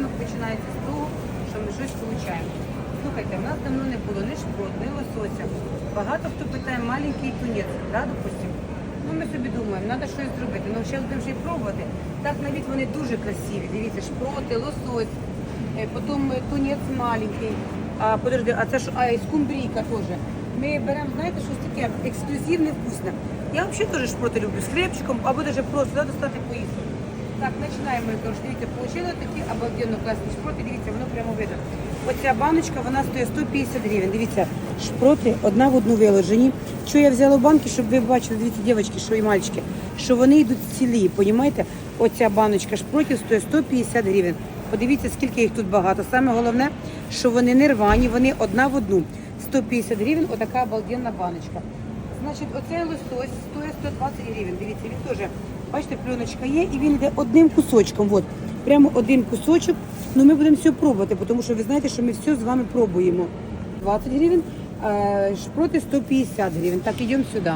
ранок починається з того, що ми щось получаємо. Слухайте, в нас давно не було ні шпрот, ні лосося. Багато хто питає маленький тунець, да, допустим. Ну, ми собі думаємо, треба щось зробити. Ну, зараз будемо вже і пробувати. Так навіть вони дуже красиві. Дивіться, шпроти, лосось, е, потім е, тунець маленький. А подожди, а це ж а, і скумбрійка теж. Ми беремо, знаєте, щось таке ексклюзивне, вкусне. Я взагалі теж шпроти люблю з хлібчиком, або навіть просто да, достати поїсти. Так, починаємо, ми кажу, дивіться, отримали такі обалденно класні шпроти, дивіться, воно прямо видно. Оця баночка, вона стоїть 150 гривень. Дивіться, шпроти одна в одну виложені. Що я взяла в банки, щоб ви бачили, дивіться, дівчатки, що і мальчики, що вони йдуть цілі, понімаєте? Оця баночка шпротів стоїть 150 гривень. Подивіться, скільки їх тут багато. Саме головне, що вони не рвані, вони одна в одну. 150 гривень, отака обалденна баночка. Значить, оцей лосось стоїть 120 гривень. Дивіться, він теж, бачите, пленочка є, і він йде одним кусочком. От, прямо один кусочок. Ну ми будемо все пробувати, тому що ви знаєте, що ми все з вами пробуємо. 20 гривень, шпроти 150 гривень. Так, йдемо сюди.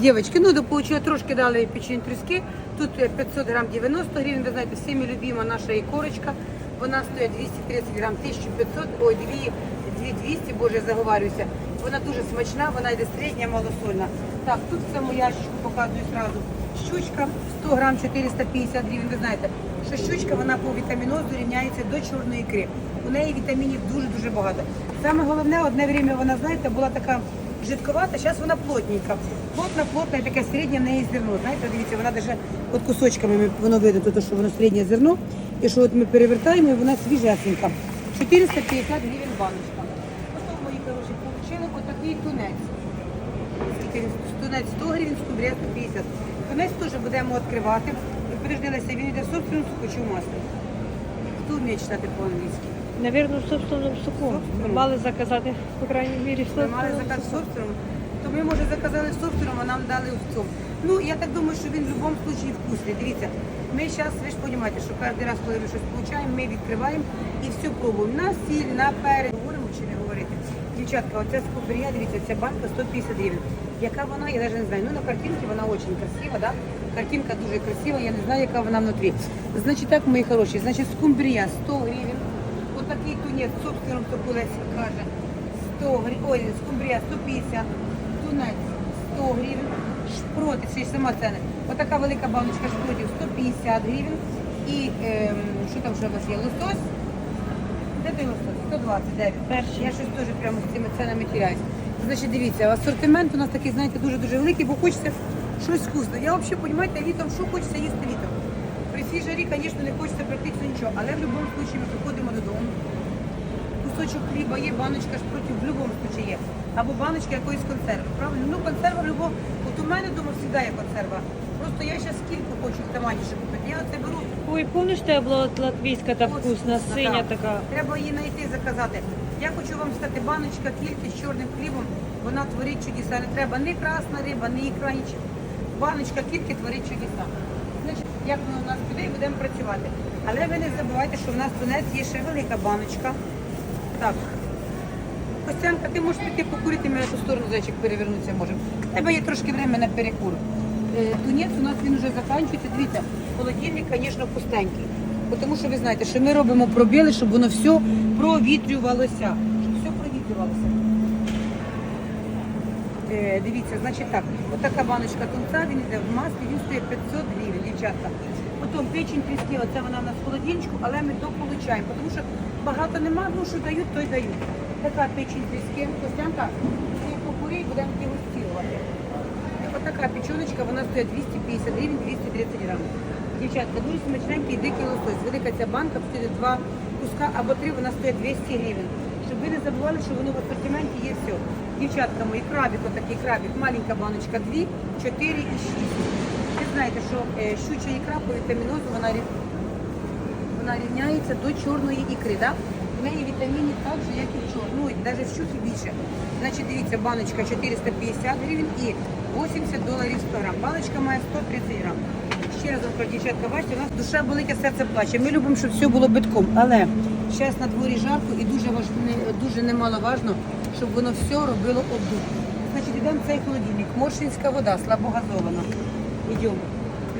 Дівчатки, ну, получила трошки дали печень тріски. Тут е, 500 грам 90 гривень. Ви знаєте, всіми любима наша ікорочка. Вона стоїть 230 грам 1500, ой, 2, 2200, боже, заговарююся. Вона дуже смачна, вона йде середня, малосольна. Так, тут в цьому ящичку показую сразу. Щучка 100 грам 450 гривень. Ви знаєте, що щучка вона по вітамінозу рівняється до чорної ікри. У неї вітамінів дуже-дуже багато. Саме головне, одне время вона, знаєте, була така жидковата, зараз вона плотненька. Плотна, плотна і таке середнє в неї зерно. Знаєте, дивіться, вона навіть от кусочками воно видно, тут, що воно середнє зерно. І що от ми перевертаємо, і вона свіжесенька. 450 гривень баночка. Мої отримали отакий тунець. Скільки він? Тунець 100 гривень, скумбрія 150. Тунець теж будемо відкривати. Подожди, Леся, він йде в собственному чи в маслі? Хто вміє читати по-англійськи? Наверное, в соку. Собственному? Мали заказати, по крайней мере, в Ми мали собственном заказ соку. собственному, то ми, може, заказали собственному, а нам дали в цьому. Ну, я так думаю, що він в будь-якому випадку вкусний. Дивіться, ми зараз, ви ж розумієте, що кожен раз, коли ми щось получаємо, ми відкриваємо і все пробуємо. На сіль, на перець. Говоримо чи не говорити? Дівчатка, оця скумбрія, дивіться, ця банка 150 гривень. Яка вона, я навіть не знаю. Ну, на картинці вона дуже красива, да? Картинка дуже красива, я не знаю, яка вона внутрі. Значить, так, мої хороші, значить, скумбрія 100 гривень. Отакий тунець, собственному соку Леся каже. 100 гривень, ой, скумбрія 150, тунець 100 гривень, шпроти, ще й сама ціна. Отака велика баночка шпротів 150 гривень. І ем, що там ще у вас є? Лосось? Де той лосось? 129. Перший. Я щось теж прямо з цими ценами тіряюсь. Значить, дивіться, асортимент у нас такий, знаєте, дуже-дуже великий, бо хочеться щось вкусне. Я взагалі, розумієте, літом, що хочеться їсти літом. При цій жарі, звісно, не хочеться практично нічого, але в будь-якому випадку ми приходимо додому, кусочок хліба є, баночка шпротів в будь-якому випадку є. Або баночка якоїсь консерви. Правильно? Ну, консерва любов. От у мене вдома завжди є консерва. Просто я зараз кілька хочу в томаніше купити. Я оце беру. Ой, помнишь, что я была вот та Ось, вкусная, да. синя такая? Треба її знайти, заказати. Я хочу вам сказати, баночка тільки з чорним хлібом, вона творить чудеса. Не треба ні красна риба, ні ікра, нічого. Баночка тільки творить чудеса. Значить, як воно у нас і будемо працювати. Але ви не забувайте, що в нас тунець є ще велика баночка. Так. Костянка, ти можеш піти покурити, ми на ту сторону зайчик перевернутися можемо. Тебе є трошки время на перекур. Е, Тунець у нас він вже закінчується. Дивіться, холодильник, звісно, пустенький. Тому що ви знаєте, що ми робимо пробіли, щоб воно все провітрювалося. Щоб все провітрювалося. Е, дивіться, значить так, отака баночка тунця, він йде в маслі, він стоїть 500 гривень, дівчатка. Потім печень тріски, оце вона в нас в холодильничку, але ми дополучаємо, тому що багато нема, ну що дають, то й дають. Така печень тріски, Костянка, ти покурій, будемо дегустувати. Отака печеночка, вона стоїть 250 гривень, 230 грамів. Дівчатка, дуже смачненький дикий лосось. Велика ця банка, стоїть два куска або три, вона стоїть 200 гривень. Щоб ви не забували, що воно в асортименті є все. Дівчатка мої, крабик, отакий крабик, маленька баночка, 2, 4 і 6. Ви знаєте, що е, щуча ікра по вітамінозу, вона, вона рівняється до чорної ікри, да? В неї вітамінів так же, як і в чорної, ну, навіть щуки більше. Значить, дивіться, баночка 450 гривень і 80 доларів 100 грам. Баночка має 130 грам. Ще раз кажу, дівчатка, бачите, у нас душа болить, а серце плаче. Ми любимо, щоб все було битком. Але зараз на дворі жарко і дуже важ... дуже немаловажно, щоб воно все робило обдув. Значить, йдемо в цей холодильник. Моршинська вода, слабогазована. Йдемо.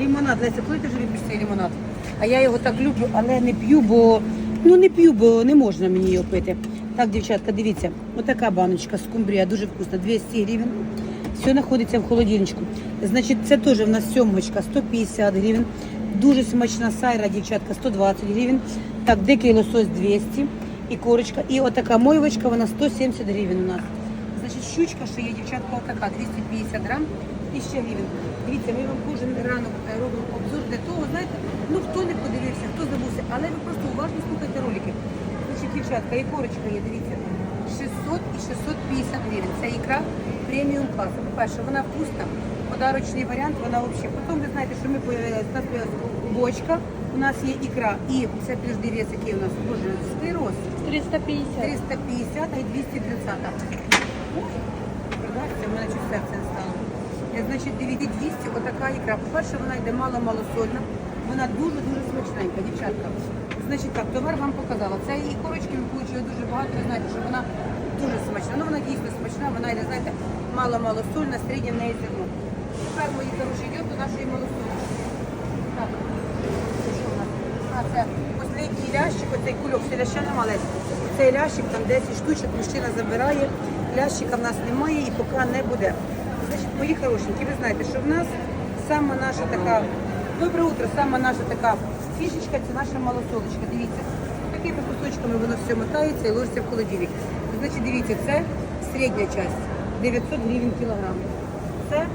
Лимонад, Леся, коли ти вже любиш цей лимонад? А я його так люблю, але не п'ю, бо Ну не п'ю, бо не можна мені її пити. Так, дівчатка, дивіться, отака баночка скумбрія, дуже вкусна, 200 гривень. Все знаходиться в холодильничку. Значить, це теж в нас сьомочка, 150 гривень. Дуже смачна сайра, дівчатка, 120 гривень. Так, дикий лосось 200 і корочка. І отака мойвочка, вона 170 гривень у нас. Значить, щучка, що є, дівчатка, отака, 250 грам, 1000 гривень. Дивіться, ми вам кожен ранок е, робимо обзор для того, знаєте, ну хто не подивився, хто забувся, але ви просто уважно слухайте ролики. Значить, дівчатка, і корочка є, дивіться, 600 і 650 гривень. Це ікра преміум класу. По-перше, вона вкусна, подарочний варіант, вона взагалі. Потім ви знаєте, що ми появилась бочка, у нас є ікра, і це вес, який у нас, боже, склероз. 350. 350, а й 230. Ой, в мене чуть серце не стало. Значить, дивіться, 200, отака ікра. По-перше, вона йде мало-мало сольна. Вона дуже-дуже смачненька, дівчатка. Значить так, товар вам показала. Це її корочки ми дуже багато. Ви знаєте, що вона дуже смачна. Ну вона дійсно смачна, вона йде, знаєте, мало-мало сольна, середнє в неї зерно. Тепер мої хороші йдемо до нашої малосольної. Так, що? А, це останній лящик, оцей кульок, це ляща немає. Цей лящик, там 10 штучок, мужчина забирає, лящика в нас немає і поки не буде. Значить, мої хорошенькі, ви знаєте, що в нас сама наша така, добре утро, сама наша така фішечка, це наша малосолочка. Дивіться, такими кусочками воно все мотається і ложиться в холодильник. Значить, дивіться, це середня часть, 900 гривень кілограм. Це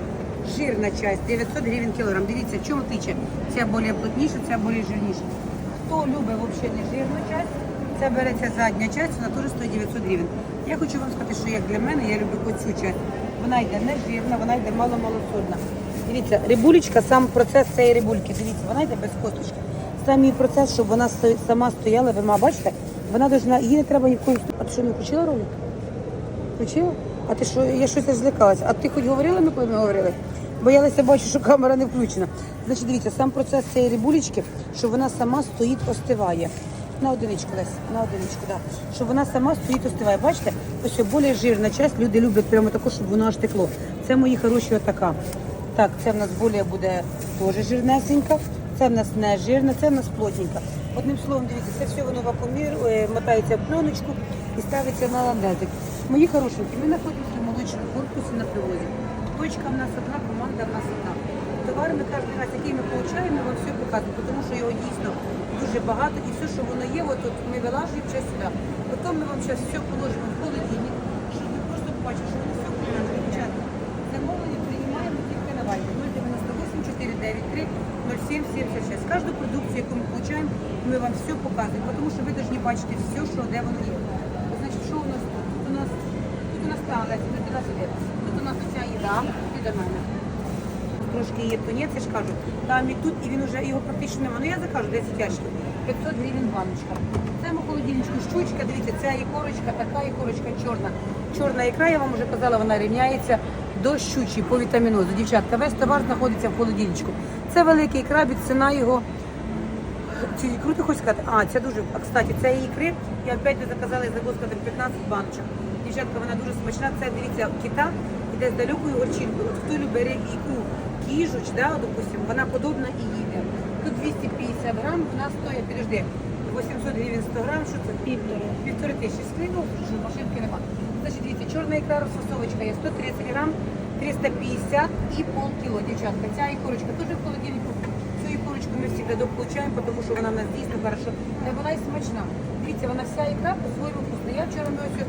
жирна часть, 900 гривень кілограм. Дивіться, в чому тиче? Ця більш плотніша, ця більш жирніша. Хто любить взагалі не жирну часть, це береться задня часть, вона теж стоїть 900 гривень. Я хочу вам сказати, що як для мене, я люблю оцю часть. Вона йде не жирна, вона йде мало-малосольна. Дивіться, рибулечка, сам процес цієї рибульки, дивіться, вона йде без косточки. Сам її процес, щоб вона сама стояла, ви бачите, вона должна, їй не треба ніколи. А ти що, не включила ролик? Включила? А ти що, я щось аж злякалася. А ти хоч говорила, ми коли ми говорили? Боялася, бачу, що камера не включена. Значить, дивіться, сам процес цієї рибулечки, що вона сама стоїть, остиває. На одиничку, Лесь, на одиничку, да. Щоб вона сама стоїть, остиває. Бачите, ось більш жирна часть, люди люблять прямо таку, щоб воно аж текло. Це мої хороші отака. Так, це в нас більше буде теж жирнесенька, це в нас не жирна, це в нас плотненька. Одним словом, дивіться, це все воно вакуумір, е, мотається в пленочку і ставиться на ландезик. Мої хорошенькі, ми знаходимося в молочному корпусі на привозі. Точка в нас одна, команда в нас одна. Товар ми кожен раз, який ми ми вам все показуємо, тому що його дійсно дуже багато і все, що воно є, от, от ми вилажуємо все сюди. Потім ми вам зараз все положимо в холодильник, щоб ви просто побачили, що воно все. Дівчата, замовлення приймаємо тільки на вайбі 098 493 0776. Кожну продукцію, яку ми получаємо, ми вам все показуємо, тому що ви повинні бачити все, що де воно є. Значить, що у нас тут? Тут у нас тут у нас стала, тут у нас. Тут у нас оця їда, і до мене. Трошки є тунець, я ж кажу, там і тут, і він вже його практично немає. Ну я закажу 10 ящиків. 500 гривень баночка. Це ми холодильничку щучка, дивіться, ця ікорочка, така ікорочка чорна. Чорна ікра, я вам вже казала, вона рівняється до щучі по вітамінозу. Дівчатка, весь товар знаходиться в холодильничку. Це великий крабік, ціна його. Цю ікру ти хочеш сказати? А, це дуже. А кстати, це ікри. Я опять ви заказала і забув сказати 15 баночок. Дівчатка, вона дуже смачна. Це дивіться, кита іде з далекою горчинкою. От хто любить ре- ікру кіжуч, да, допустим, вона подобна і їде. Тут 250 грам, вона стоїть, підожди, 800 гривень 100 грам, що це? Півтори. Півтори тисячі склинув, що машинки нема. Значить, дивіться, чорна ікра розфасовочка є 130 грам, 350 і полкіло, дівчатка. Ця ікорочка теж в холодильнику. Цю ікорочку ми завжди дополучаємо, тому що вона в нас дійсно хорошо. Вона і смачна. Дивіться, вона вся ікра по-своєму вкусна. Я вчора ми ось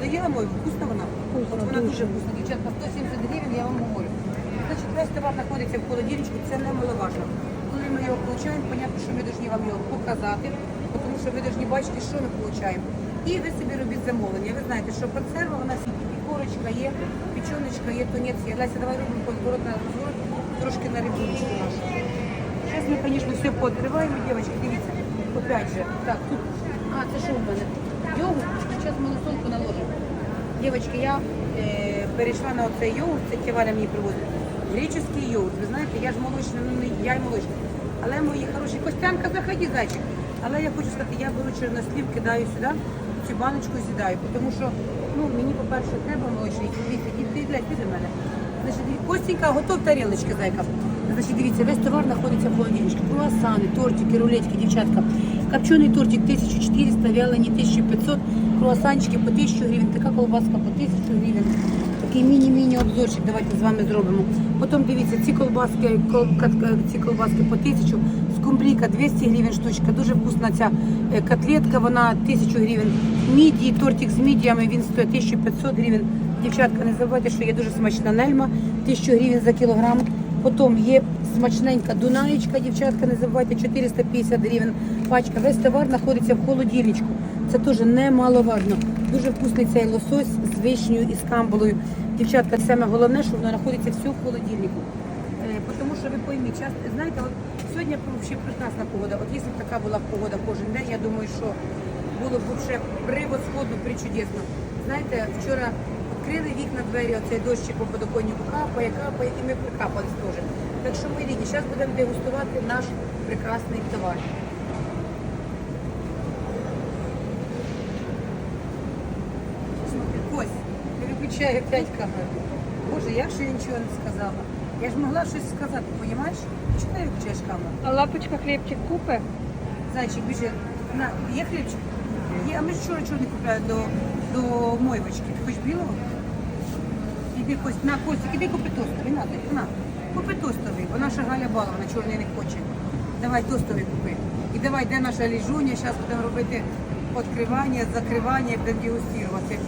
ти доїла мою, вкусна вона? От вона дуже. вкусна. Дівчатка, 170 гривень, я вам говорю. Значить, весь товар знаходиться в холодильничку, це немаловажно. Коли ми його получаємо, понятно, що ми повинні вам його показати, тому що ви повинні бачити, що ми получаємо. І ви собі робіть замовлення. Ви знаєте, що консерва у нас і корочка є, печеночка є, тунець є. Леся, давай робимо розворот на розворот, трошки на рибулечку нашу. Зараз ми, звісно, все пооткриваємо, дівчатки, дивіться. Опять же, так, тут, а, це що в мене? Йогурт, зараз малосолку наложимо. Дівчатки, я е, перейшла на оцей йогурт, це ті Валя мені привозить. Греческий йогурт. Ви знаєте, я ж молочна, ну я й молочна. Але мої хороші, Костянка, заходи, зайчик. Але я хочу сказати, я беру чорнослів, кидаю сюди, цю баночку з'їдаю, тому що ну, мені, по-перше, треба молочний, і ти, блядь, ти мене. Значить, Костенька, готов тарілочки, зайка. Значить, дивіться, весь товар знаходиться в холодильничку. Круасани, тортики, рулетики, дівчатка. Копчений тортик 1400, вялені 1500, круасанчики по 1000 гривень, така колбаска по 1000 гривень. Такий міні-міні обзорчик давайте з вами зробимо. Потім дивіться, ці колбаски, кол- ці колбаски по 1000, скумбрійка 200 гривень штучка, дуже вкусна ця е, котлетка, вона 1000 гривень. Міді, тортик з мідіями, він стоїть 1500 гривень. Дівчатка, не забувайте, що є дуже смачна нельма, 1000 гривень за кілограм. Потім є смачненька дунаєчка, дівчатка, не забувайте, 450 гривень пачка. Весь товар знаходиться в холодильничку. Це теж немаловажно. Дуже вкусний цей лосось з вишнею і з камбалою. Дівчатка, саме головне, що воно знаходиться все в холодильнику. Е, Тому що ви пойміть, знаєте, от сьогодні взагалі прекрасна погода. От якщо б така була погода кожен день, я думаю, що було б вже превосходно, причудесно. Знаєте, вчора відкрили вікна двері, оцей дощик по подоконнику капає, капає, і ми прикапались теж. Так що ми рідні, зараз будемо дегустувати наш прекрасний товар. Смотри, Кость, не виключай опять камеру. Боже, як же я нічого не сказала? Я ж могла щось сказати, розумієш? Чого ти виключаєш камеру? А лапочка хлібчик купи? Зайчик, біжи. На, є хлібчик? Є, а ми ж вчора не купляли до, до мойвочки. Ти хочеш білого? Іди, Кость, на, Костик, іди купи тостовий, на, ти, на. Купи тостовий, бо наша Галя балована, чорний не хоче. Давай тостовий купи. І давай, де наша ліжуня, зараз будемо робити відкривання, закривання, будемо дегустувати.